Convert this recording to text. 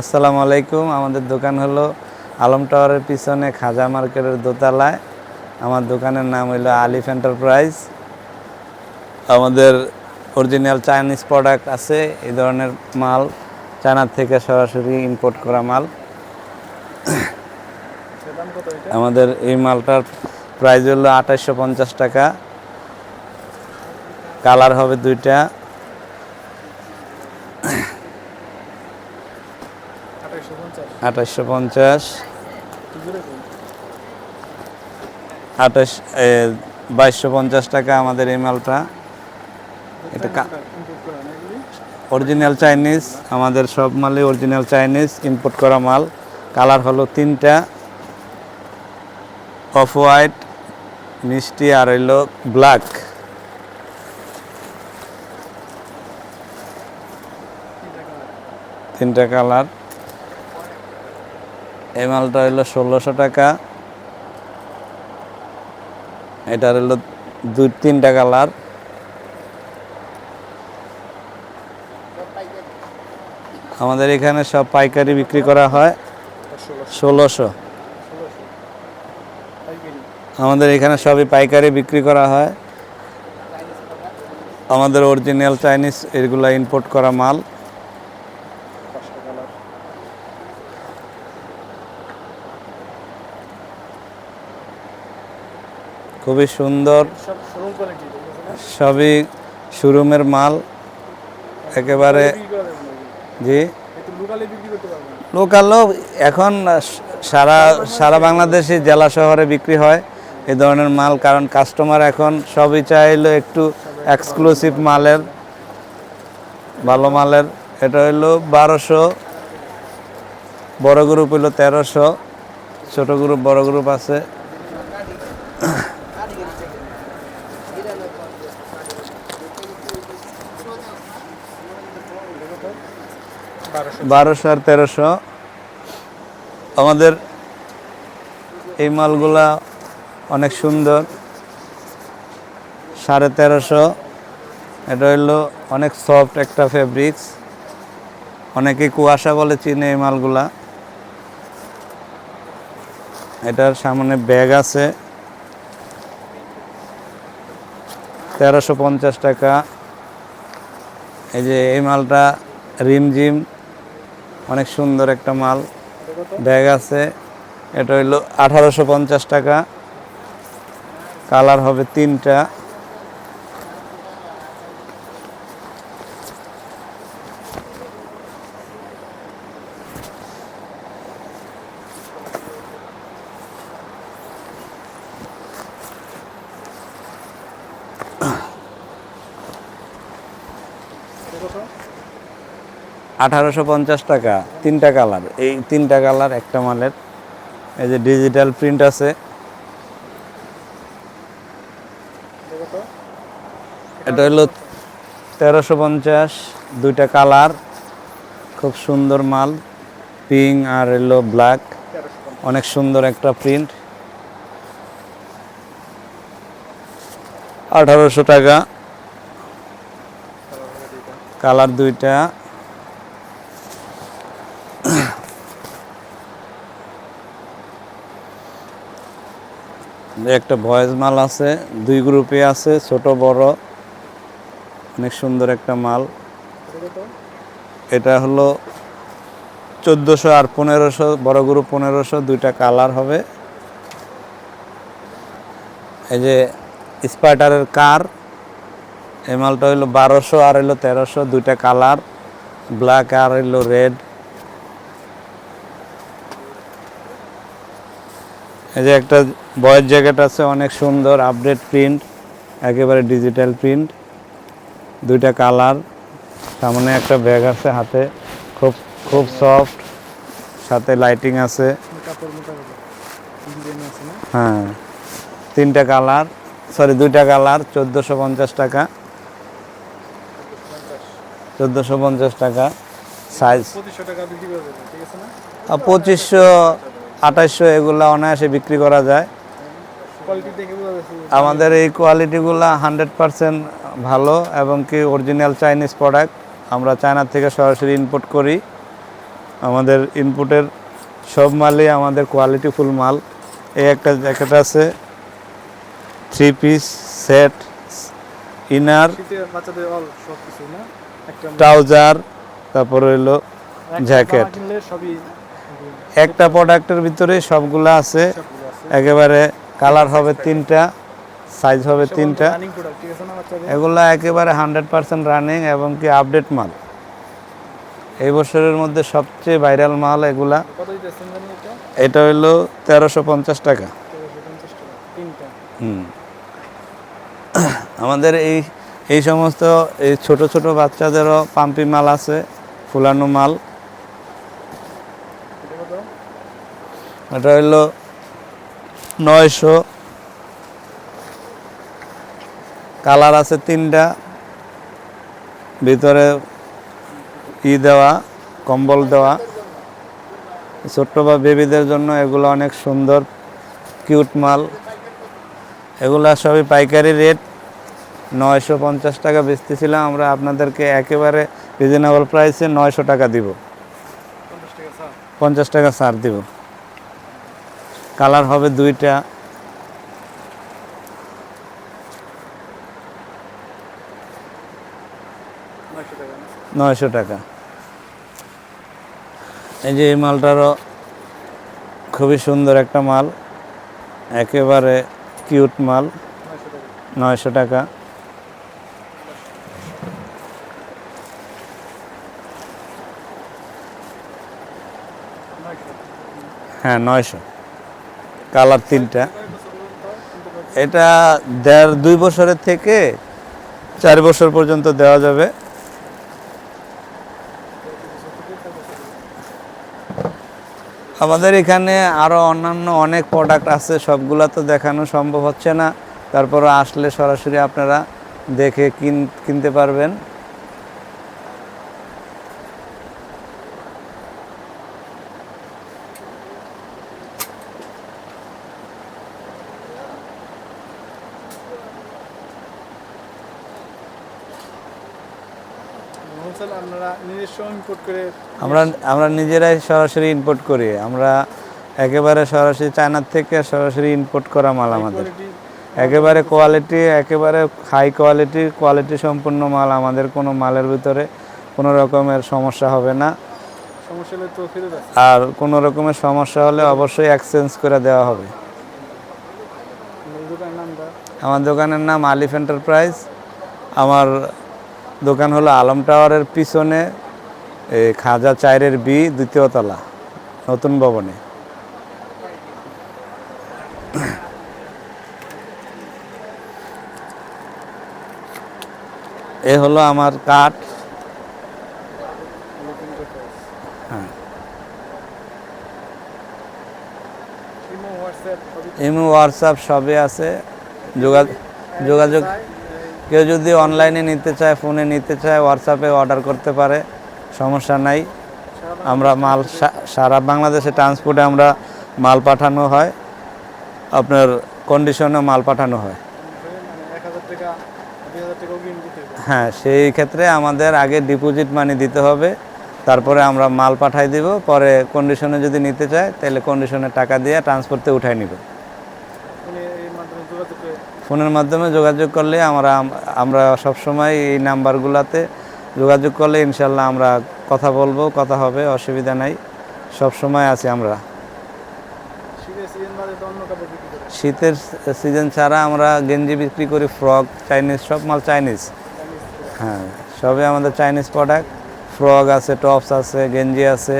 আসসালামু আলাইকুম। আমাদের দোকান হলো আলম টাওয়ারের পিছনে খাজা মার্কেটের দোতলায়। আমার দোকানের নাম হলো আলিফ এন্টারপ্রাইজ। আমাদের অরিজিনাল চাইনিজ প্রোডাক্ট আছে এই ধরনের মাল। চায়নার থেকে সরাসরি ইম্পোর্ট করা মাল। আমাদের এই মালটার প্রাইস হলো আঠাশশো টাকা। কালার হবে দুইটা আঠাইশশো পঞ্চাশ আঠাশশো পঞ্চাশ। আঠাশ বাইশশো পঞ্চাশ টাকা আমাদের এই মালটা। এটা অরিজিনাল চাইনিজ আমাদের সব মালই অরিজিনাল চাইনিজ ইম্পোর্ট করা মাল। কালার হলো তিনটা। অফ হোয়াইট মিষ্টি, আর হইল ব্ল্যাক তিনটা কালার। এই মালটা হইল ষোলোশো টাকা। এটার হলো দুই, তিনটা কালার। আমাদের এখানে সব পাইকারি বিক্রি করা হয়। ষোলোশো। আমাদের এখানে সবই পাইকারি বিক্রি করা হয়। আমাদের অরিজিনাল চাইনিজ এগুলা ইম্পোর্ট করা মাল পাঁচটা কালার খুবই সুন্দর। সবই শোরুমের মাল। একেবারে জি। লোকালও এখন সারা সারা বাংলাদেশে জেলা শহরে বিক্রি হয় এই ধরনের মাল কারণ কাস্টমার এখন সবই চাইলো একটু এক্সক্লুসিভ মালের ভালো মালের। এটা হইল বারোশো বড় গ্রুপ হইল তেরোশো ছোট গ্রুপ বড় গ্রুপ আছে। বারোশো আর তেরোশো। আমাদের এই মালগুলা অনেক সুন্দর। সাড়ে তেরোশো। এটা হইল অনেক সফট একটা ফেব্রিক্স অনেকে কুয়াশা বলে চিনে এই মালগুলা। এটার সামনে ব্যাগ আছে। তেরোশো পঞ্চাশ টাকা। এই যে এই মালটা রিমঝিম অনেক সুন্দর একটা মাল। ব্যাগ আছে এটা হইল আঠারোশো পঞ্চাশ টাকা। কালার হবে তিনটা। আঠারোশো পঞ্চাশ টাকা, তিনটা কালার। এই তিনটা কালার, একটা মালের। এই যে ডিজিটাল প্রিন্ট আছে। এটা হলো তেরোশো পঞ্চাশ, দুইটা কালার। খুব সুন্দর মাল পিঙ্ক আর হলো ব্ল্যাক অনেক সুন্দর একটা প্রিন্ট আঠারোশো টাকা। কালার দুইটা। একটা ভয়েস মাল আছে, দুই গ্রুপে আছে, ছোট, বড়। অনেক সুন্দর একটা মাল। এটা হলো চোদ্দোশো আর পনেরোশো, বড় গ্রুপ পনেরোশো, দুইটা কালার হবে। এই যে স্পাইটারের কার এই মালটা হইল বারোশো আর হইল তেরোশো, দুইটা কালার ব্ল্যাক আর হইল রেড এই যে একটা বয়ের জ্যাকেট আছে অনেক সুন্দর আপডেট প্রিন্ট একেবারে ডিজিটাল প্রিন্ট দুইটা কালার সামনে একটা ব্যাগ আছে হাতে খুব খুব সফট সাথে লাইটিং আছে। হ্যাঁ তিনটা কালার সরি দুইটা কালার চোদ্দোশো পঞ্চাশ টাকা। চোদ্দোশো পঞ্চাশ টাকা সাইজ পঁচিশশো আঠাশশো এগুলা অনায়াসে বিক্রি করা যায়। কোয়ালিটি আমাদের এই কোয়ালিটিগুলো হান্ড্রেড পারসেন্ট ভালো এবং কি অরিজিনাল চাইনিজ প্রোডাক্ট আমরা চায়নার থেকে সরাসরি ইনপুট করি। আমাদের ইনপুটের সব মালই আমাদের কোয়ালিটিফুল মাল। এই একটা জ্যাকেট আছে three piece set inner trouser তারপর হইল জ্যাকেট। একটা প্রোডাক্টের ভিতরে সবগুলো আছে। একেবারে কালার হবে তিনটা সাইজ হবে তিনটা। এগুলো একেবারে হান্ড্রেড পার্সেন্ট রানিং এবং কি আপডেট মাল। এই বছরের মধ্যে সবচেয়ে ভাইরাল মাল এগুলা। এটা? হইল তেরোশো পঞ্চাশ টাকা। হুম। আমাদের এই এই সমস্ত এই ছোট ছোট বাচ্চাদেরও পাম্পি মাল আছে ফুলানো মাল এটা কত এটা হইল নয়শো। কালার আছে তিনটা। ভিতরে ই দেওয়া, কম্বল দেওয়া। ছোট্ট বা বেবিদের জন্য এগুলো অনেক সুন্দর, কিউট মাল। এগুলো সবই পাইকারি রেট। নয়শো পঞ্চাশ টাকা বেচতেছিলাম, আমরা আপনাদেরকে একেবারে রিজনেবল প্রাইসে নয়শো টাকা দিব। পঞ্চাশ টাকা ছাড় দিব। কালার হবে দুইটা। নয়শো টাকা। এই যে এই মালটারও খুবই সুন্দর একটা মাল। একেবারে কিউট মাল। নয়শো টাকা। হ্যাঁ নয়শো। কালার তিনটা। এটা দেড় দুই বছরের থেকে চার বছর পর্যন্ত দেওয়া যাবে। আমাদের এখানে আরও অন্যান্য অনেক প্রোডাক্ট আছে, সবগুলা তো দেখানো সম্ভব হচ্ছে না। তারপরে আসলে সরাসরি আপনারা দেখে কিন, কিনতে পারবেন। আপনারা নিজস্ব ইম্পোর্ট করে আমরা আমরা নিজেরাই সরাসরি ইম্পোর্ট করি। আমরা একেবারে সরাসরি চায়নার থেকে সরাসরি ইম্পোর্ট করা মাল আমাদের। একেবারে কোয়ালিটি একেবারে হাই কোয়ালিটি কোয়ালিটি সম্পূর্ণ মাল আমাদের কোনো মালের ভিতরে কোনো রকমের সমস্যা হবে না। আর কোনো রকমের সমস্যা হলে অবশ্যই এক্সচেঞ্জ করে দেওয়া হবে। আমার দোকানের নাম আলিফ এন্টারপ্রাইজ আমার দোকান হলো আলম টাওয়ারের পিছনে খাজা চাইরের বি, দ্বিতীয় তলা, নতুন ভবনে। এ হলো আমার কাঠ। হ্যাঁ। ইমো, হোয়াটসঅ্যাপ সবই আছে। যোগাযোগ কেউ যদি অনলাইনে নিতে চায় ফোনে নিতে চায় হোয়াটসঅ্যাপে অর্ডার করতে পারে, সমস্যা নাই। আমরা মাল সারা বাংলাদেশে ট্রান্সপোর্টে আমরা মাল পাঠানো হয়। আপনার কন্ডিশনে মাল পাঠানো হয়। হ্যাঁ সেই ক্ষেত্রে আমাদের আগে ডিপোজিট মানি দিতে হবে। তারপরে আমরা মাল পাঠাই দিব। পরে কন্ডিশনে যদি নিতে চায়, তাহলে কন্ডিশনে টাকা দিয়ে ট্রান্সপোর্টে উঠাই নিব উনি এই মাধ্যমে যোগাযোগ করে ফোনের মাধ্যমে যোগাযোগ করলে আমরা আমরা সবসময় এই নাম্বারগুলোতে যোগাযোগ করলে ইনশাল্লাহ আমরা কথা বলব কথা হবে অসুবিধা নাই। সব সময় আছি আমরা। সিজন শীতের সিজন ছাড়া আমরা গেঞ্জি বিক্রি করি ফ্রক চাইনিজ সব মাল চাইনিজ। হ্যাঁ সবই আমাদের চাইনিজ প্রোডাক্ট ফ্রক আছে টপস আছে গেঞ্জি আছে।